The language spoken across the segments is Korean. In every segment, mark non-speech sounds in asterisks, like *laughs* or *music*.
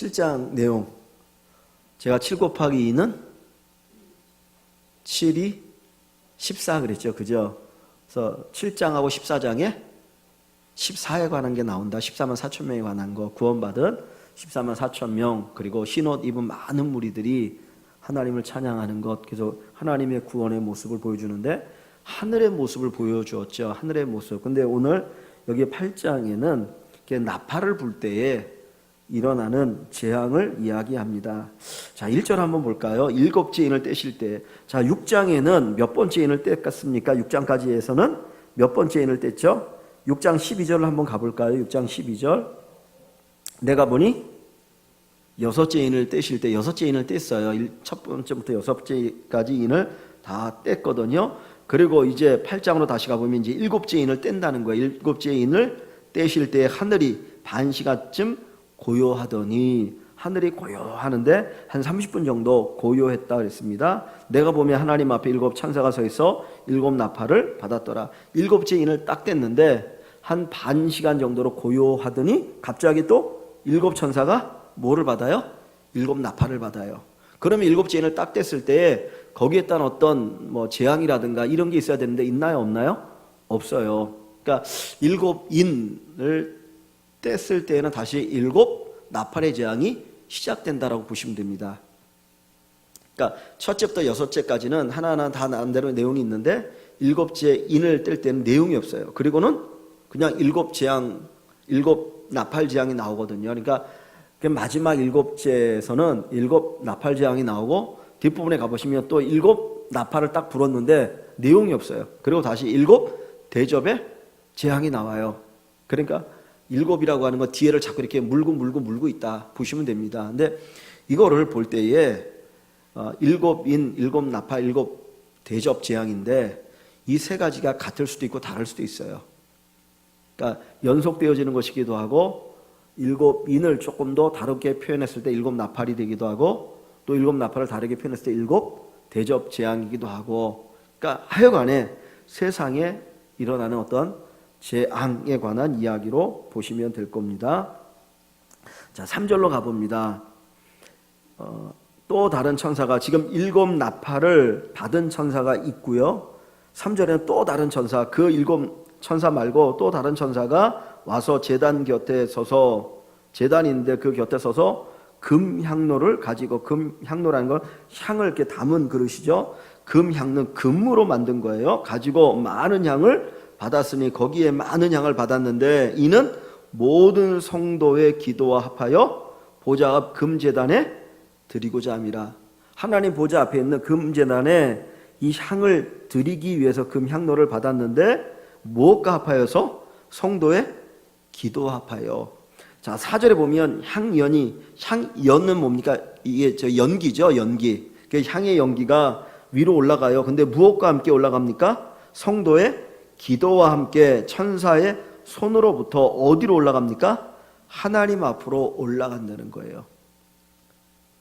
7장 내용. 제가 7 곱하기 2는 7이 14 그랬죠. 그죠? 그래서 7장하고 14장에 14에 관한 게 나온다. 14만 4천 명에 관한 거. 구원받은 14만 4천 명. 그리고 흰옷 입은 많은 무리들이 하나님을 찬양하는 것. 그래서 하나님의 구원의 모습을 보여주는데 하늘의 모습을 보여주었죠. 하늘의 모습. 근데 오늘 여기 8장에는 나팔을 불 때에 일어나는 재앙을 이야기합니다. 자, 1절 한번 볼까요? 일곱째 인을 떼실 때. 자, 6장에는 몇 번째 인을 뗐습니까? 6장까지에서는 몇 번째 인을 뗐죠? 6장 12절을 한번 가볼까요? 6장 12절. 내가 보니 여섯째 인을 떼실 때 여섯째 인을 뗐어요. 일- 첫 번째부터 여섯째까지 인을 다 뗐거든요. 그리고 이제 8장으로 다시 가보면 이제 일곱째 인을 뗀다는 거예요. 일곱째 인을 떼실 때 하늘이 반 시간쯤 고요하더니 하늘이 고요하는데 한 30분 정도 고요했다 그랬습니다. 내가 보면 하나님 앞에 일곱 천사가 서 있어 일곱 나팔을 받았더라. 일곱째 인을 딱 뗐는데 한 반 시간 정도로 고요하더니 갑자기 또 일곱 천사가 뭐를 받아요? 일곱 나팔을 받아요. 그러면 일곱째 인을 딱 뗐을 때 거기에 따른 어떤 뭐 재앙이라든가 이런 게 있어야 되는데 있나요? 없나요? 없어요. 그러니까 일곱 인을 뗐을 때에는 다시 일곱 나팔의 재앙이 시작된다라고 보시면 됩니다. 그러니까 첫째부터 여섯째까지는 하나하나 다 나름대로 내용이 있는데 일곱째 인을 뗄 때는 내용이 없어요. 그리고는 그냥 일곱 재앙, 일곱 나팔 재앙이 나오거든요. 그러니까 그 마지막 일곱째에서는 일곱 나팔 재앙이 나오고 뒷부분에 가보시면 또 일곱 나팔을 딱 불었는데 내용이 없어요. 그리고 다시 일곱 대접의 재앙이 나와요. 그러니까 일곱이라고 하는 거 뒤에를 자꾸 이렇게 물고 물고 물고 있다 보시면 됩니다. 근데 이거를 볼 때에 어, 일곱 인, 일곱 나파, 일곱 대접 재앙인데 이 세 가지가 같을 수도 있고 다를 수도 있어요. 그러니까 연속되어지는 것이기도 하고 일곱 인을 조금 더 다르게 표현했을 때 일곱 나팔이 되기도 하고 또 일곱 나팔을 다르게 표현했을 때 일곱 대접 재앙이기도 하고 그러니까 하여간에 세상에 일어나는 어떤 재앙에 관한 이야기로 보시면 될 겁니다. 자, 3절로 가봅니다. 어, 또 다른 천사가 지금 일곱 나팔을 받은 천사가 있고요. 3절에는 또 다른 천사, 그 일곱 천사 말고 또 다른 천사가 와서 제단 곁에 서서 제단인데 그 곁에 서서 금 향로를 가지고 금 향로라는 건 향을 이렇게 담은 그릇이죠. 금 향은 금으로 만든 거예요. 가지고 많은 향을 받았으니 거기에 많은 향을 받았는데 이는 모든 성도의 기도와 합하여 보좌 앞 금제단에 드리고자 함이라. 하나님 보좌 앞에 있는 금제단에 이 향을 드리기 위해서 금향로를 받았는데 무엇과 합하여서 성도의 기도와 합하여. 자, 사절에 보면 향연이 향연은 뭡니까? 이게 저 연기죠, 연기. 그 향의 연기가 위로 올라가요. 근데 무엇과 함께 올라갑니까? 성도의 기도와 함께 천사의 손으로부터 어디로 올라갑니까? 하나님 앞으로 올라간다는 거예요.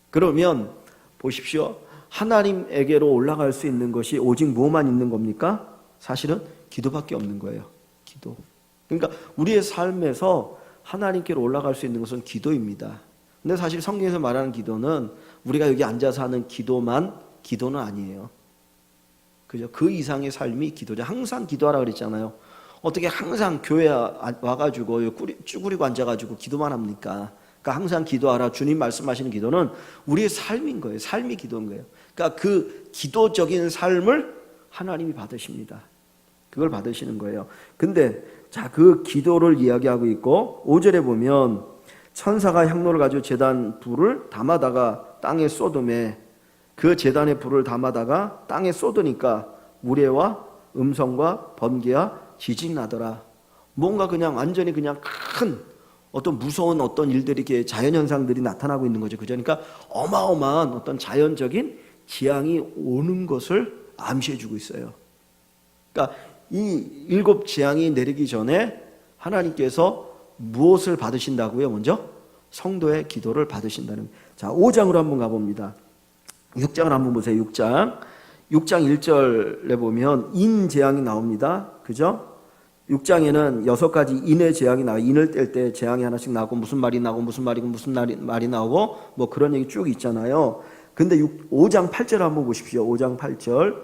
그러면 보십시오. 하나님에게로 올라갈 수 있는 것이 오직 뭐만 있는 겁니까? 사실은 기도밖에 없는 거예요. 기도. 그러니까 우리의 삶에서 하나님께로 올라갈 수 있는 것은 기도입니다. 근데 사실 성경에서 말하는 기도는 우리가 여기 앉아서 하는 기도만 기도는 아니에요. 그죠? 그 이상의 삶이 기도죠. 항상 기도하라 그랬잖아요. 어떻게 항상 교회 와가지고 쭈그리고 앉아가지고 기도만 합니까? 그러니까 항상 기도하라. 주님 말씀하시는 기도는 우리의 삶인 거예요. 삶이 기도인 거예요. 그러니까 그 기도적인 삶을 하나님이 받으십니다. 그걸 받으시는 거예요. 근데 자, 그 기도를 이야기하고 있고 5절에 보면 천사가 향로를 가지고 제단 불을 담아다가 땅에 쏟음에 그 제단의 불을 담아다가 땅에 쏟으니까 우레와 음성과 번개와 지진이 나더라. 뭔가 그냥 완전히 그냥 큰 어떤 무서운 어떤 일들이 이렇게 자연 현상들이 나타나고 있는 거죠. 그죠? 그러니까 어마어마한 어떤 자연적인 지향이 오는 것을 암시해 주고 있어요. 그러니까 이 일곱 재앙이 내리기 전에 하나님께서 무엇을 받으신다고요? 먼저 성도의 기도를 받으신다는. 자, 5장으로 한번 가봅니다. 6장을 한번 보세요. 6장. 6장 1절에 보면 인 재앙이 나옵니다. 그죠? 6장에는 여섯 가지 인의 재앙이 나와 인을 뗄 때 재앙이 하나씩 나고 무슨 말이 나고 무슨 말이고 무슨 말이, 말이 나오고 뭐 그런 얘기 쭉 있잖아요. 근데 6, 5장 8절 한번 보십시오. 5장 8절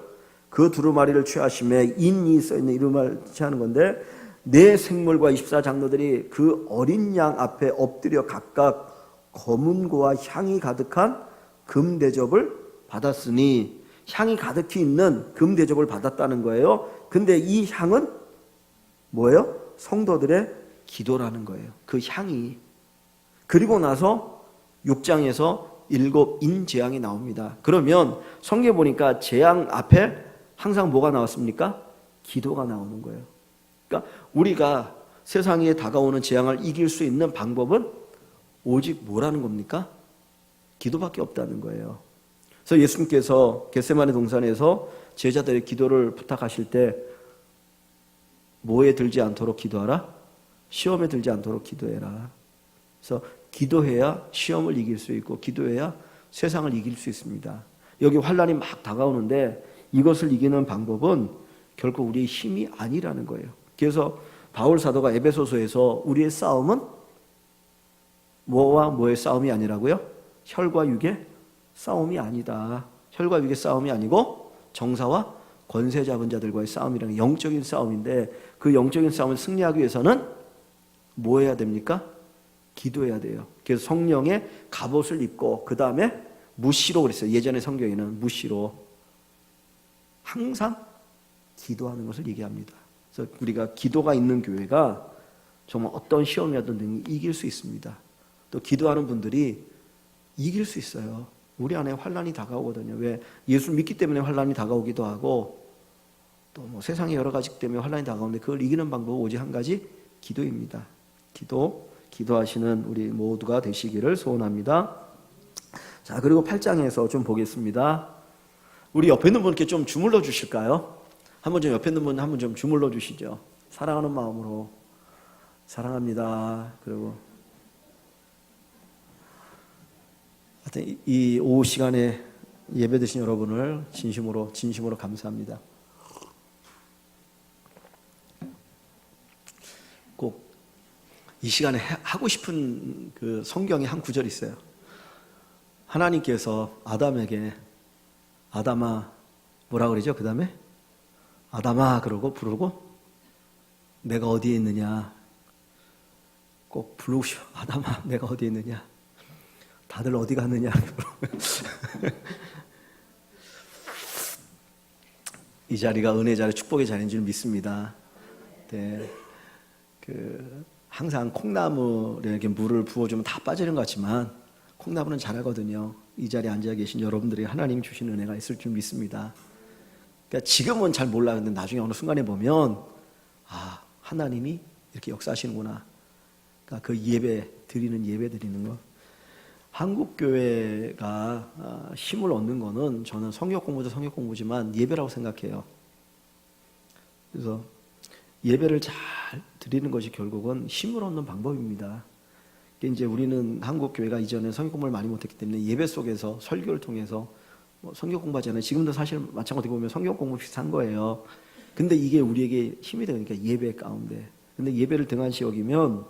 그 두루마리를 취하심에 인이 써 있는 이름을 취하는 건데 내 생물과 24장로들이 그 어린 양 앞에 엎드려 각각 검은 고와 향이 가득한 금 대접을 받았으니 향이 가득히 있는 금 대접을 받았다는 거예요. 근데 이 향은 뭐예요? 성도들의 기도라는 거예요. 그 향이. 그리고 나서 6장에서 일곱 인 재앙이 나옵니다. 그러면 성경에 보니까 재앙 앞에 항상 뭐가 나왔습니까? 기도가 나오는 거예요. 그러니까 우리가 세상에 다가오는 재앙을 이길 수 있는 방법은 오직 뭐라는 겁니까? 기도밖에 없다는 거예요. 그래서 예수님께서 겟세마네 동산에서 제자들의 기도를 부탁하실 때 뭐에 들지 않도록 기도하라? 시험에 들지 않도록 기도해라. 그래서 기도해야 시험을 이길 수 있고 기도해야 세상을 이길 수 있습니다. 여기 환란이 막 다가오는데 이것을 이기는 방법은 결코 우리의 힘이 아니라는 거예요. 그래서 바울 사도가 에베소서에서 우리의 싸움은 뭐와 뭐의 싸움이 아니라고요? 혈과 육의 싸움이 아니다. 혈과 육의 싸움이 아니고 정사와 권세 잡은 자들과의 싸움이라는 영적인 싸움인데 그 영적인 싸움을 승리하기 위해서는 뭐 해야 됩니까? 기도해야 돼요. 그래서 성령의 갑옷을 입고 그 다음에 무시로 그랬어요. 예전에 성경에는 무시로 항상 기도하는 것을 얘기합니다. 그래서 우리가 기도가 있는 교회가 정말 어떤 시험이라든 등이 이길 수 있습니다. 또 기도하는 분들이 이길 수 있어요. 우리 안에 환란이 다가오거든요. 왜 예수 믿기 때문에 환란이 다가오기도 하고 또 뭐 세상의 여러 가지 때문에 환란이 다가오는데 그걸 이기는 방법은 오직 한 가지 기도입니다. 기도, 기도하시는 우리 모두가 되시기를 소원합니다. 자, 그리고 8장에서 좀 보겠습니다. 우리 옆에 있는 분께 좀 주물러 주실까요? 한번 좀 옆에 있는 분 한번 좀 주물러 주시죠. 사랑하는 마음으로 사랑합니다. 그리고 하여튼 이- 이 오후 시간에 예배 드신 여러분을 진심으로 진심으로 감사합니다. 꼭 이 시간에 해- 하고 싶은 그 성경의 한 구절이 있어요. 하나님께서 아담에게 아담아 뭐라 그러죠? 그 다음에 아담아 그러고 부르고 내가 어디에 있느냐 꼭 부르시오 아담아 내가 어디에 있느냐 다들 어디 갔느냐 *laughs* 이 자리가 은혜 자리 축복의 자리인 줄 믿습니다. 네. 그 항상 콩나물에게 물을 부어주면 다 빠지는 것 같지만 콩나물은 잘하거든요. 이 자리에 앉아 계신 여러분들이 하나님 주신 은혜가 있을 줄 믿습니다. 그러니까 지금은 잘 몰라 근데 나중에 어느 순간에 보면 아 하나님이 이렇게 역사하시는구나. 그러니까 그 예배 드리는 예배 드리는 거. 한국 교회가 아, 힘을 얻는 거는 저는 성역 공부도 성역 공부지만 예배라고 생각해요. 그래서 예배를 잘 드리는 것이 결국은 힘을 얻는 방법입니다. 이제 우리는 한국 교회가 이전에 성경 공부를 많이 못했기 때문에 예배 속에서 설교를 통해서 뭐 성경 공부하잖아요. 지금도 사실 마찬가지로 보면 성경 공부 비슷한 거예요. 근데 이게 우리에게 힘이 되니까 예배 가운데. 근데 예배를 등한시 여기면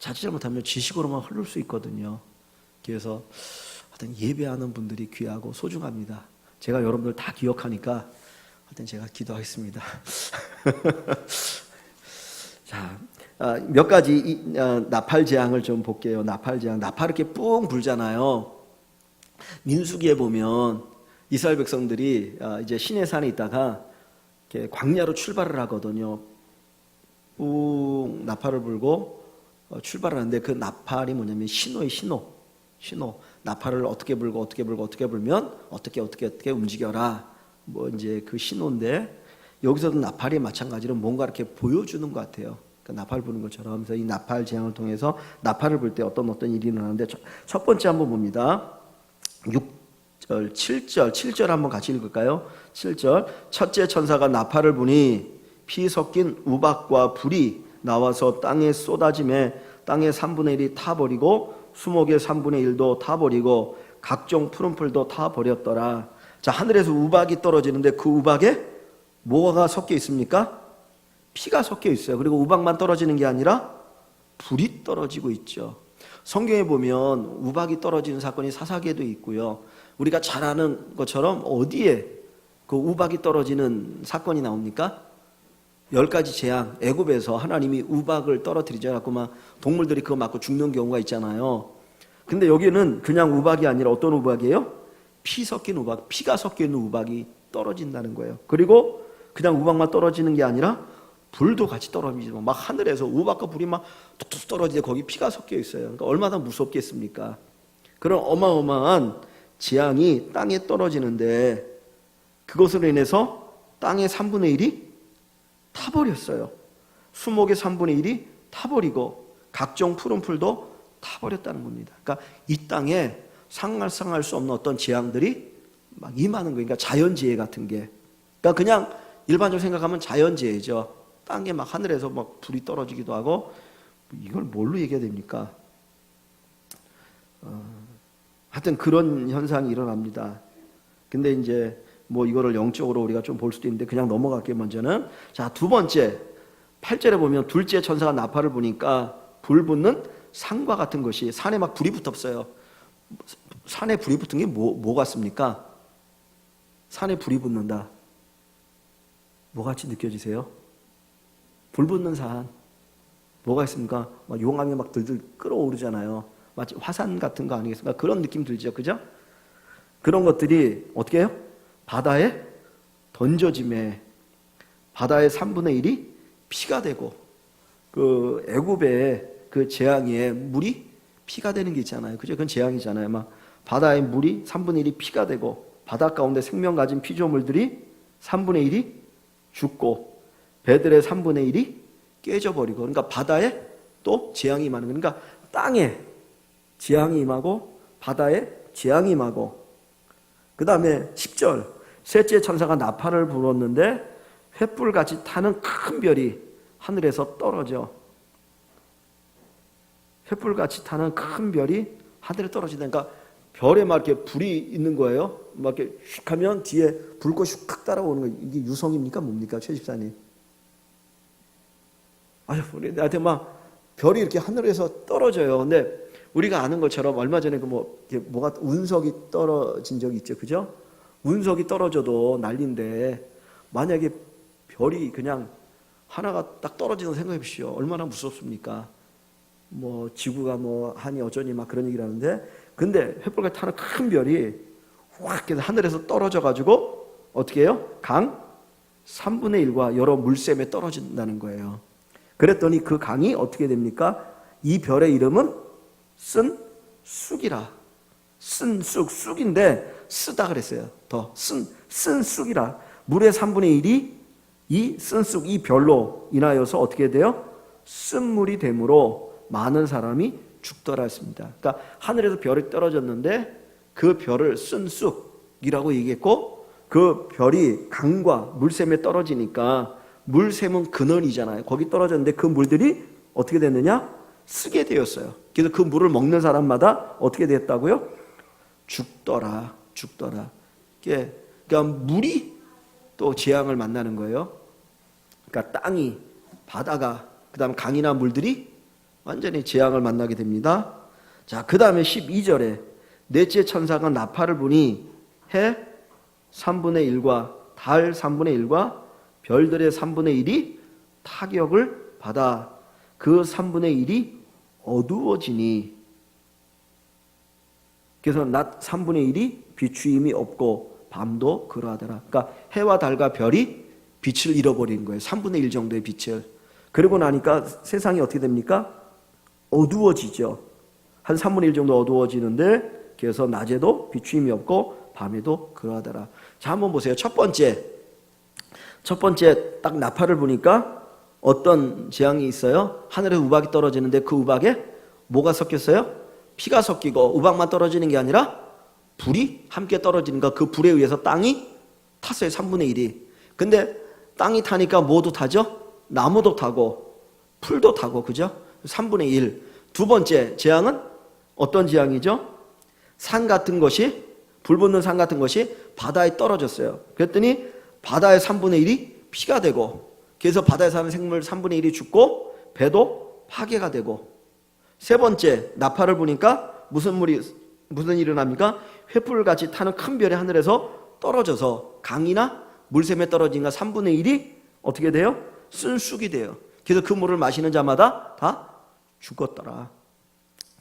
자칫 잘못하면 지식으로만 흐를 수 있거든요. 그래서 하여튼 예배하는 분들이 귀하고 소중합니다. 제가 여러분들 다 기억하니까 하여튼 제가 기도하겠습니다. *laughs* 자, 아, 몇 가지 이, 어, 나팔 재앙을 좀 볼게요. 나팔 재앙. 나팔 이렇게 뿡 불잖아요. 민수기에 보면 이스라엘 백성들이 아, 이제 시내 산에 있다가 광야로 출발을 하거든요. 뿡 나팔을 불고 어, 출발을 하는데 그 나팔이 뭐냐면 신호의 신호. 신호. 나팔을 어떻게 불고 어떻게 불고 어떻게 불면 어떻게 어떻게 어떻게 움직여라. 뭐 이제 그 신호인데 여기서도 나팔이 마찬가지로 뭔가 이렇게 보여주는 것 같아요. 그 나팔 부는 것처럼 그래서 이 나팔 재앙을 통해서 나팔을 불 때 어떤 어떤 일이 일어나는데 첫, 첫 번째 한번 봅니다. 6절, 7절, 7절 한번 같이 읽을까요? 7절 첫째 천사가 나팔을 부니 피 섞인 우박과 불이 나와서 땅에 쏟아짐에 땅의 3분의 1이 타버리고 수목의 3분의 1도 타버리고 각종 푸른 풀도 타버렸더라. 자 하늘에서 우박이 떨어지는데 그 우박에 뭐가 섞여 있습니까? 피가 섞여 있어요. 그리고 우박만 떨어지는 게 아니라 불이 떨어지고 있죠. 성경에 보면 우박이 떨어지는 사건이 사사기에도 있고요. 우리가 잘 아는 것처럼 어디에 그 우박이 떨어지는 사건이 나옵니까? 열 가지 재앙, 애굽에서 하나님이 우박을 떨어뜨리자 갖고 막 동물들이 그거 맞고 죽는 경우가 있잖아요. 근데 여기는 그냥 우박이 아니라 어떤 우박이에요? 피 섞인 우박, 피가 섞여 있는 우박이 떨어진다는 거예요. 그리고 그냥 우박만 떨어지는 게 아니라 불도 같이 떨어지고 막 하늘에서 우박과 불이 막 툭툭 떨어지는데 거기 피가 섞여 있어요. 그러니까 얼마나 무섭겠습니까? 그런 어마어마한 재앙이 땅에 떨어지는데 그것으로 인해서 땅의 3분의 1이 타버렸어요. 수목의 3분의 1이 타버리고 각종 푸른 풀도 타버렸다는 겁니다. 그러니까 이 땅에 상할상할 수 없는 어떤 재앙들이 막 임하는 거예요. 그러니까 자연재해 같은 게. 그러니까 그냥 일반적으로 생각하면 자연재해죠. 땅에 막 하늘에서 막 불이 떨어지기도 하고 이걸 뭘로 얘기해야 됩니까? 어, 하여튼 그런 현상이 일어납니다. 근데 이제 뭐 이거를 영적으로 우리가 좀 볼 수도 있는데 그냥 넘어갈게요 먼저는 자 두 번째 8절에 보면 둘째 천사가 나팔을 부니까 불 붙는 산과 같은 것이 산에 막 불이 붙었어요 산에 불이 붙은 게 뭐, 뭐 같습니까? 산에 불이 붙는다 뭐 같이 느껴지세요? 불 붙는 산 뭐가 있습니까? 막 용암이 막 들들 끓어오르잖아요 마치 화산 같은 거 아니겠습니까? 그런 느낌 들죠 그죠? 그런 것들이 어떻게 해요? 바다에 던져짐에 바다의 3분의 1이 피가 되고 그 애굽의 그 재앙에 물이 피가 되는 게 있잖아요. 그죠? 그건 재앙이잖아요. 막 바다의 물이 3분의 1이 피가 되고 바다 가운데 생명 가진 피조물들이 3분의 1이 죽고 배들의 3분의 1이 깨져버리고 그러니까 바다에 또 재앙이 임하는. 그러니까 땅에 재앙이 임하고 바다에 재앙이 임하고 그 다음에 10절 셋째 천사가 나팔을 불었는데 횃불같이 타는 큰 별이 하늘에서 떨어져 횃불같이 타는 큰 별이 하늘에 떨어지니까 별에 막 이렇게 불이 있는 거예요. 막 이렇게 휙 하면 뒤에 불꽃이 휙 따라오는 거예요. 이게 유성입니까? 뭡니까? 최 집사님. 아유, 우리 나한테 막 별이 이렇게 하늘에서 떨어져요. 근데 우리가 아는 것처럼 얼마 전에 그 뭐, 뭐가 운석이 떨어진 적이 있죠. 그죠? 운석이 떨어져도 난리인데 만약에 별이 그냥 하나가 딱 떨어지는 생각해 보십시오. 얼마나 무섭습니까? 뭐 지구가 뭐 하니 어쩌니 막 그런 얘기를 하는데 근데 횃불같이 타는 큰 별이 확 하늘에서 떨어져 가지고 어떻게 해요? 강 3분의 1과 여러 물샘에 떨어진다는 거예요. 그랬더니 그 강이 어떻게 됩니까? 이 별의 이름은 쓴 쑥이라. 쓴 쑥, 쑥인데 쓰다 그랬어요. 더 쓴, 쓴 쑥이라. 물의 3분의 1이 이 쓴 쑥, 이 별로 인하여서 어떻게 돼요? 쓴물이 되므로 많은 사람이 죽더라 했습니다. 그러니까 하늘에서 별이 떨어졌는데 그 별을 쓴 쑥이라고 얘기했고 그 별이 강과 물샘에 떨어지니까 물샘은 근원이잖아요. 거기 떨어졌는데 그 물들이 어떻게 됐느냐? 쓰게 되었어요. 그래서 그 물을 먹는 사람마다 어떻게 됐다고요? 죽더라, 죽더라. 그러니까 물이 또 재앙을 만나는 거예요. 그러니까 땅이 바다가 그다음 강이나 물들이 완전히 재앙을 만나게 됩니다. 자, 그다음에 12절에 넷째 천사가 나팔을 부니 해 3분의 1과 달 3분의 1과 별들의 3분의 1이 타격을 받아 그 3분의 1이 어두워지니 그래서 낮 3분의 1이 비추임이 없고 밤도 그러하더라. 그러니까 해와 달과 별이 빛을 잃어버리는 거예요. 3분의 1 정도의 빛을. 그러고 나니까 세상이 어떻게 됩니까? 어두워지죠. 한 3분의 1 정도 어두워지는데 그래서 낮에도 비추임이 없고 밤에도 그러하더라. 자, 한번 보세요. 첫 번째. 첫 번째 딱 나팔을 보니까 어떤 재앙이 있어요? 하늘에 우박이 떨어지는데 그 우박에 뭐가 섞였어요? 피가 섞이고 우박만 떨어지는 게 아니라 불이 함께 떨어지는 거그 불에 의해서 땅이 탔어요. 3분의 1이. 근데 땅이 타니까 뭐도 타죠? 나무도 타고 풀도 타고 그죠? 3분의 1. 두 번째 재앙은 어떤 재앙이죠? 산 같은 것이 불 붙는 산 같은 것이 바다에 떨어졌어요. 그랬더니 바다의 3분의 1이 피가 되고 그래서 바다에 사는 생물 3분의 1이 죽고 배도 파괴가 되고 세 번째 나팔을 부니까 무슨 물이 무슨 일이 일어납니까? 횃불 같이 타는 큰 별이 하늘에서 떨어져서 강이나 물샘에 떨어진 가 3분의 1이 어떻게 돼요? 쓴쑥이 돼요. 그래서 그 물을 마시는 자마다 다 죽었더라.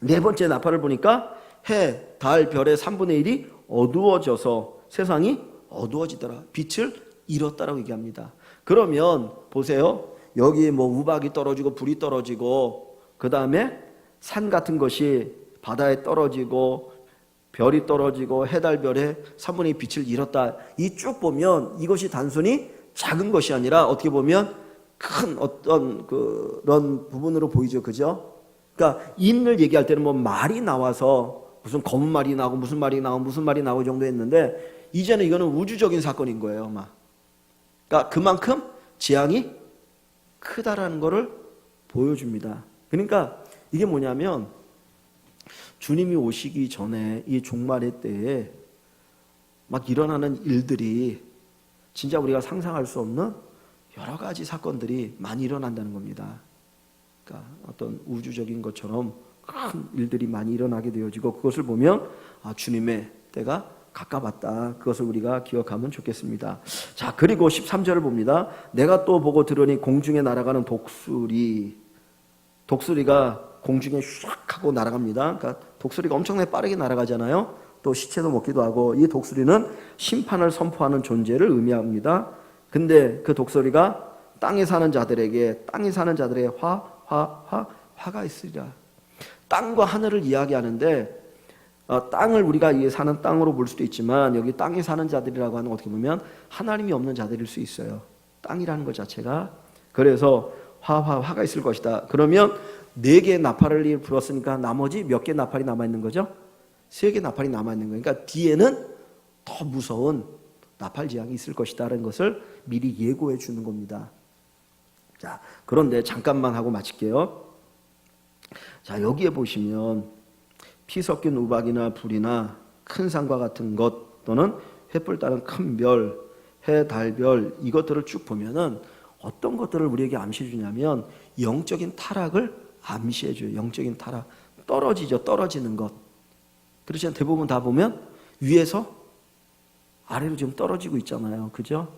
네 번째 나팔을 보니까 해, 달, 별의 3분의 1이 어두워져서 세상이 어두워지더라. 빛을 잃었다라고 얘기합니다. 그러면 보세요. 여기 뭐 우박이 떨어지고 불이 떨어지고 그 다음에 산 같은 것이 바다에 떨어지고 별이 떨어지고 해달별의 3분의 2 빛을 잃었다. 이 쭉 보면 이것이 단순히 작은 것이 아니라 어떻게 보면 큰 어떤 그런 부분으로 보이죠. 그죠? 그러니까 인을 얘기할 때는 뭐 말이 나와서 무슨 검은 말이 나오고 무슨 말이 나오고 무슨 말이 나오고 정도 했는데 이제는 이거는 우주적인 사건인 거예요, 아마. 그러니까 그만큼 재앙이 크다라는 것을 보여줍니다. 그러니까 이게 뭐냐면 주님이 오시기 전에 이 종말의 때에 막 일어나는 일들이 진짜 우리가 상상할 수 없는 여러 가지 사건들이 많이 일어난다는 겁니다. 그러니까 어떤 우주적인 것처럼 큰 일들이 많이 일어나게 되어지고 그것을 보면 아, 주님의 때가 가까웠다. 그것을 우리가 기억하면 좋겠습니다. 자, 그리고 13절을 봅니다. 내가 또 보고 들으니 공중에 날아가는 독수리. 독수리가 공중에 슉 하고 날아갑니다. 그러니까 독수리가 엄청나게 빠르게 날아가잖아요. 또 시체도 먹기도 하고 이 독수리는 심판을 선포하는 존재를 의미합니다. 근데 그 독수리가 땅에 사는 자들에게 땅에 사는 자들에게 화, 화, 화, 화가 있으리라. 땅과 하늘을 이야기하는데 어, 땅을 우리가 이 사는 땅으로 볼 수도 있지만 여기 땅에 사는 자들이라고 하는 거 어떻게 보면 하나님이 없는 자들일 수 있어요. 땅이라는 것 자체가 그래서 화, 화, 화가 있을 것이다. 그러면 네 개의 나팔을 불었으니까 나머지 몇 개 나팔이 남아 있는 거죠? 세 개 나팔이 남아 있는 거예요. 그러니까 뒤에는 더 무서운 나팔 재앙이 있을 것이다라는 것을 미리 예고해 주는 겁니다. 자, 그런데 잠깐만 하고 마칠게요. 자, 여기에 보시면 피 섞인 우박이나 불이나 큰 산과 같은 것 또는 횃불 따른 큰 별, 해, 달, 별 이것들을 쭉 보면은 어떤 것들을 우리에게 암시해 주냐면 영적인 타락을 암시해 줘요. 영적인 타락. 떨어지죠. 떨어지는 것. 그렇지만 대부분 다 보면 위에서 아래로 지금 떨어지고 있잖아요. 그죠?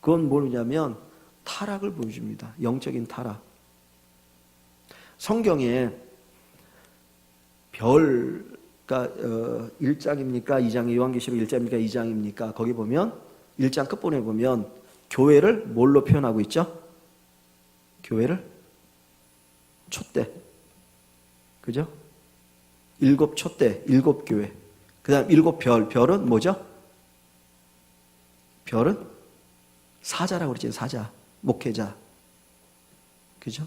그건 뭐냐면 타락을 보여줍니다. 영적인 타락. 성경에 별, 그러니까 어, 1장입니까? 2장이 요한계시록 1장입니까? 2장입니까? 거기 보면 1장 끝부분에 보면 교회를 뭘로 표현하고 있죠? 교회를 촛대. 그죠? 일곱 촛대, 일곱 교회. 그 다음 일곱 별. 별은 뭐죠? 별은 사자라고 그러죠. 사자. 목회자. 그죠?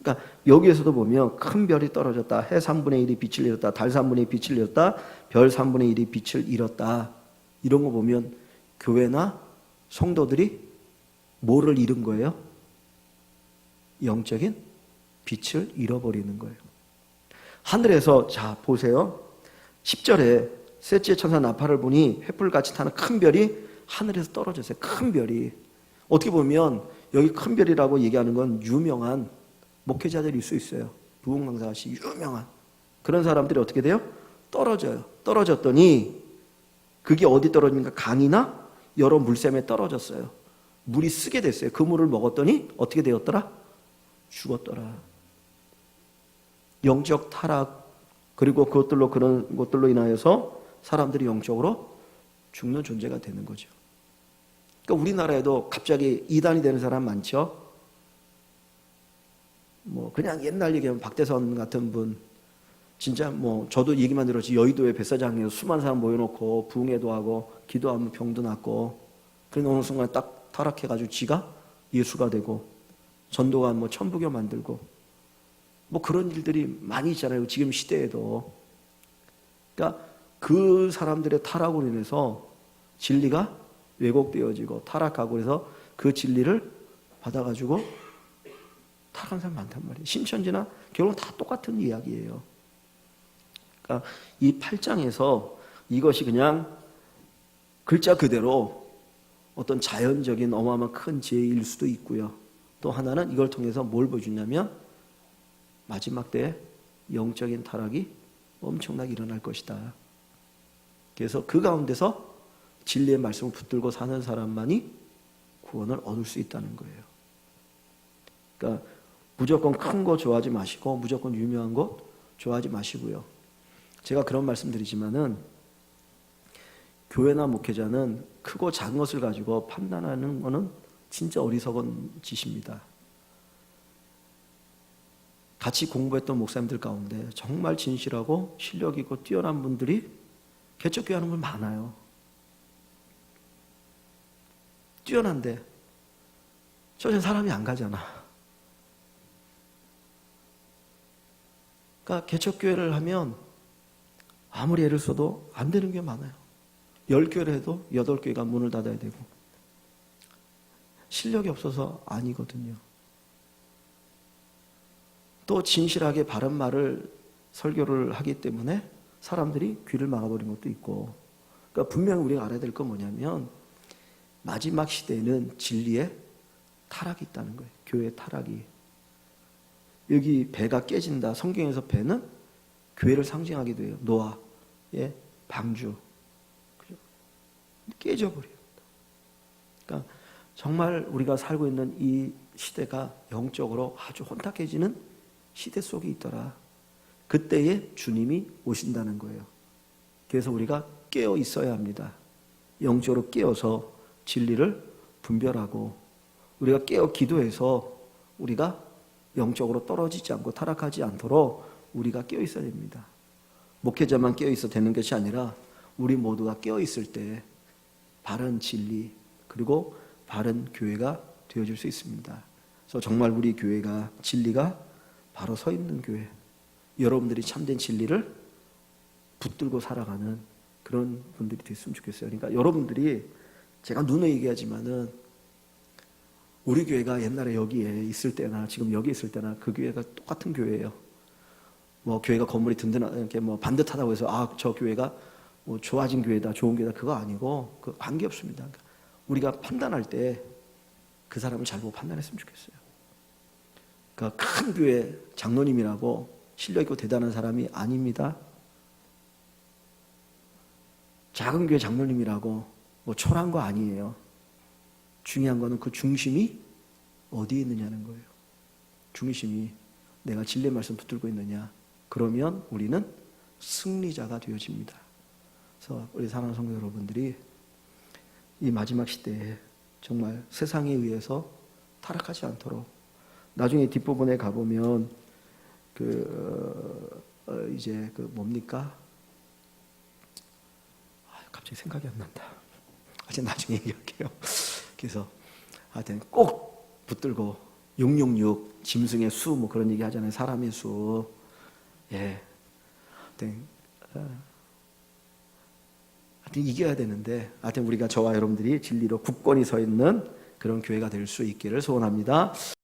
그러니까 여기에서도 보면 큰 별이 떨어졌다. 해 3분의 1이 빛을 잃었다. 달 3분의 1이 빛을 잃었다. 별 3분의 1이 빛을 잃었다. 이런 거 보면 교회나 성도들이 뭐를 잃은 거예요? 영적인 빛을 잃어버리는 거예요. 하늘에서 자 보세요. 10절에 셋째 천사 나팔을 보니 횃불같이 타는 큰 별이 하늘에서 떨어졌어요. 큰 별이. 어떻게 보면 여기 큰 별이라고 얘기하는 건 유명한 목회자들일 수 있어요. 부흥 강사시 유명한 그런 사람들이 어떻게 돼요? 떨어져요. 떨어졌더니 그게 어디 떨어집니까? 강이나 여러 물샘에 떨어졌어요. 물이 쓰게 됐어요. 그 물을 먹었더니 어떻게 되었더라? 죽었더라. 영적 타락 그리고 그것들로 그런 것들로 인하여서 사람들이 영적으로 죽는 존재가 되는 거죠. 그러니까 우리나라에도 갑자기 이단이 되는 사람 많죠. 뭐 그냥 옛날 얘기하면 박대선 같은 분 진짜 뭐 저도 얘기만 들었지 여의도의 뱃사장에서 수많은 사람 모여놓고 부흥회도 하고 기도하면 병도 낫고 그런 어느 순간 딱 타락해가지고 지가 예수가 되고 전도가 뭐 천부교 만들고 뭐 그런 일들이 많이 있잖아요 지금 시대에도 그러니까 그 사람들의 타락으로 인해서 진리가 왜곡되어지고 타락하고 그래서 그 진리를 받아가지고 타락한 사람 많단 말이에요. 신천지나 결국 다 똑같은 이야기예요. 그러니까 이 8장에서 이것이 그냥 글자 그대로 어떤 자연적인 어마어마한 큰 죄일 수도 있고요. 또 하나는 이걸 통해서 뭘 보여주냐면 마지막 때에 영적인 타락이 엄청나게 일어날 것이다. 그래서 그 가운데서 진리의 말씀을 붙들고 사는 사람만이 구원을 얻을 수 있다는 거예요. 그러니까 무조건 큰 거 좋아하지 마시고 무조건 유명한 거 좋아하지 마시고요. 제가 그런 말씀드리지만은 교회나 목회자는 크고 작은 것을 가지고 판단하는 것은 진짜 어리석은 짓입니다. 같이 공부했던 목사님들 가운데 정말 진실하고 실력 있고 뛰어난 분들이 개척교회 하는 분 많아요. 뛰어난데 저는 사람이 안 가잖아. 그러니까 개척교회를 하면 아무리 애를 써도 안 되는 게 많아요. 열 교회를 해도 여덟 교회가 문을 닫아야 되고 실력이 없어서 아니거든요. 또 진실하게 바른 말을 설교를 하기 때문에 사람들이 귀를 막아버린 것도 있고 그러니까 분명히 우리가 알아야 될 건 뭐냐면 마지막 시대에는 진리에 타락이 있다는 거예요. 교회의 타락이. 여기 배가 깨진다. 성경에서 배는 교회를 상징하기도 해요. 노아의 방주. 그죠? 깨져버려요. 그러니까 정말 우리가 살고 있는 이 시대가 영적으로 아주 혼탁해지는 시대 속에 있더라. 그때에 주님이 오신다는 거예요. 그래서 우리가 깨어 있어야 합니다. 영적으로 깨어서 진리를 분별하고 우리가 깨어 기도해서 우리가 영적으로 떨어지지 않고 타락하지 않도록 우리가 깨어 있어야 됩니다. 목회자만 깨어 있어 되는 것이 아니라 우리 모두가 깨어 있을 때 바른 진리 그리고 바른 교회가 되어질 수 있습니다. 그래서 정말 우리 교회가 진리가 바로 서 있는 교회, 여러분들이 참된 진리를 붙들고 살아가는 그런 분들이 됐으면 좋겠어요. 그러니까 여러분들이 제가 눈에 얘기하지만은 우리 교회가 옛날에 여기에 있을 때나 지금 여기 있을 때나 그 교회가 똑같은 교회예요. 뭐 교회가 건물이 든든하게 뭐 반듯하다고 해서 아 저 교회가 뭐 좋아진 교회다 좋은 교회다 그거 아니고 그 관계 없습니다. 그러니까 우리가 판단할 때 그 사람을 잘 보고 판단했으면 좋겠어요. 그러니까 큰 교회 장로님이라고 실력 있고 대단한 사람이 아닙니다. 작은 교회 장로님이라고 뭐 초라한 거 아니에요. 중요한 거는 그 중심이 어디에 있느냐는 거예요. 중심이 내가 진리의 말씀 붙들고 있느냐. 그러면 우리는 승리자가 되어집니다. 그래서 우리 사랑하는 성도 여러분들이 이 마지막 시대에 정말 세상에 의해서 타락하지 않도록 나중에 뒷부분에 가보면 그 어, 어, 이제 그 뭡니까? 아, 갑자기 생각이 안 난다. 아직 나중에 얘기할게요. 그래서 하여튼 꼭 붙들고 666 짐승의 수 뭐 그런 얘기 하잖아요. 사람의 수. 예. 하여튼 어, 이겨야 되는데 하여튼 우리가 저와 여러분들이 진리로 굳건히 서 있는 그런 교회가 될 수 있기를 소원합니다.